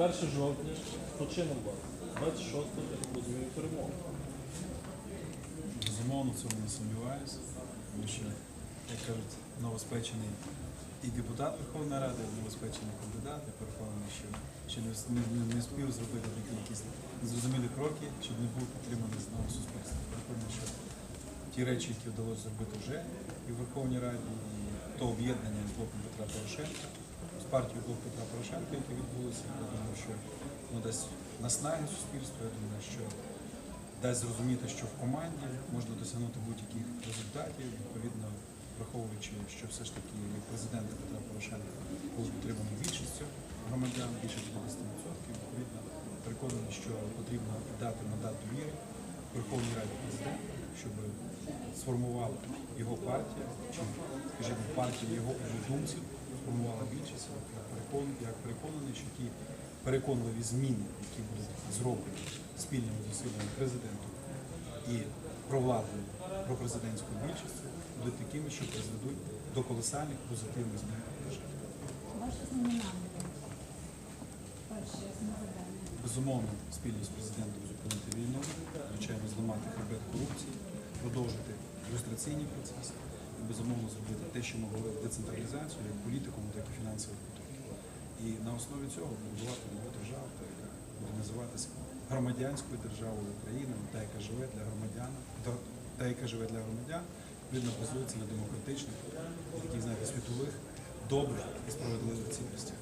1 жовтня починок вас. 26 я розумію, перемога. Безумовно, в цьому не сумніваюся, тому що, як кажуть, новоспечений і депутат Верховної Ради, і новоспечений кандидат, я переконаний, що ще не, не, не, спів зробити такі якісь незрозумілі кроки, щоб не був підтриманий знову суспільством. Переконаний, що ті речі, які вдалося зробити вже і в Верховній Раді, і то об'єднання з блоком Петра Порошенка, з партією блок Петра Порошенка, яке відбулося, що воно дасть наснаги суспільству, я думаю, що дасть зрозуміти, що в команді можна досягнути будь-яких результатів, відповідно враховуючи, що все ж таки президента Петра Порошенка був підтриманий більшістю громадян, більше 50%. Відповідно, переконаний, що потрібно дати мандат довіри Верховній Раді президента, щоб сформувала його партія, чи, скажімо, партія його однодумців сформувала більшість. Як переконаний, що ті переконливі зміни, які будуть зроблені спільними зусиллями президенту і провладною пропрезидентською більшістю, будуть такими, що призведуть до колосальних позитивних змін в державі. Ваше. Перше завдання. Безумовно, спільно з президентом зупинити війну, звичайно, зламати хребет корупції, продовжити ілюстраційні процеси і безумовно зробити те, що ми говорили, децентралізацію як політикуму, так і фінансових потоків. І на основі цього будувати нову державу, та, яка буде називатися громадянською державою України, та яка живе для громадян, та- яка живе для громадян, відповідно базується на демократичних, таких знаєте, світових, добрих і справедливих цінностях.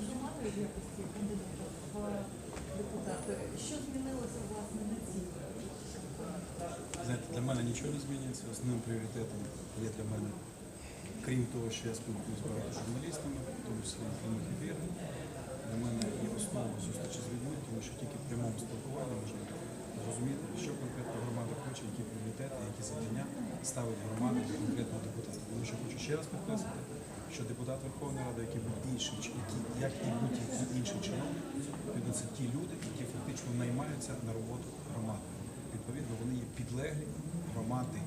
Вживати в якості кандидата в депутати. Що змінилося власне на цій? Знаєте, для мене нічого не змінюється. Основним пріоритетом є для мене, крім того, що я спілкуюся багато журналістами, тому числі прямих ефірах, для мене є основа зустрічі з людьми, тому що тільки в прямому спілкуванні можна зрозуміти, що конкретно громада хоче, які пріоритети, які завдання ставить громада для конкретного депутата. Тому що хочу ще раз підкреслити, що депутат Верховної Ради, який був чи- які, як і будь-який інший чиновник, це ті люди, які фактично наймаються на роботу громади. Відповідно, вони є підлеглі громади.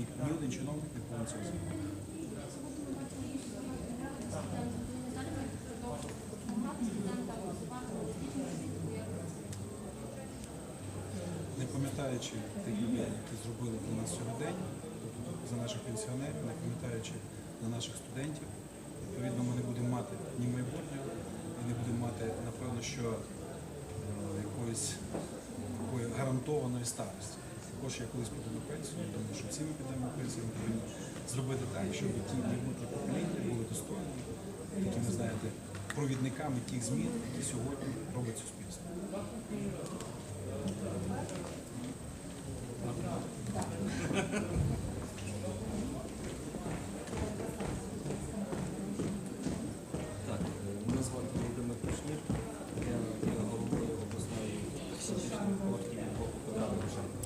І ні один чиновник не повинен цього зробити. Не пам'ятаючи тих людей, які зробили для нас сьогодення, тобто за наших пенсіонерів, не пам'ятаючи за наших студентів, відповідно, ми не будемо мати ні майбутнього, і не будемо мати, напевно, що е, якоїсь гарантованої старості. Також я колись піду на пенсію, я думаю, що всі ми підемо на пенсію, ми повинні зробити так, щоб ті майбутні покоління були достойними, такими, знаєте, провідниками тих змін, які сьогодні робить суспільство. Так, е, мене звати Володимир Кушнір, я є головою обласної психічної партії блоку Петра Порошенка.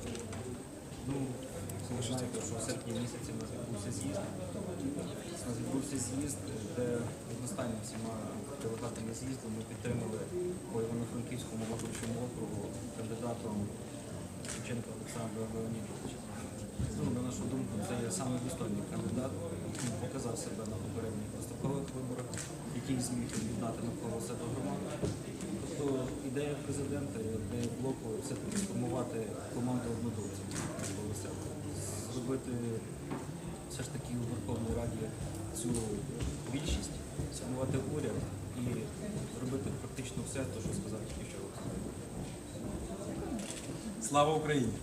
Ну, ви знаєте, що в серпні місяці у нас відбувся з'їзд. У нас відбувся з'їзд, де одностайно всіма делегатами з'їзду ми підтримали по Івано-Франківському виборчому округу кандидатом Шевченка Олександра Леонідовича. Ну, на нашу думку, це є саме достойний кандидат, який показав себе на попередніх дострокових виборах, який зміг об'єднати навколо себе громаду. Ідея президента, ідея блоку все-таки сформувати команду однодумців зробити все ж таки у Верховній Раді цю більшість, сформувати уряд і зробити практично все, те, що сказав тільки що. Слава Україні!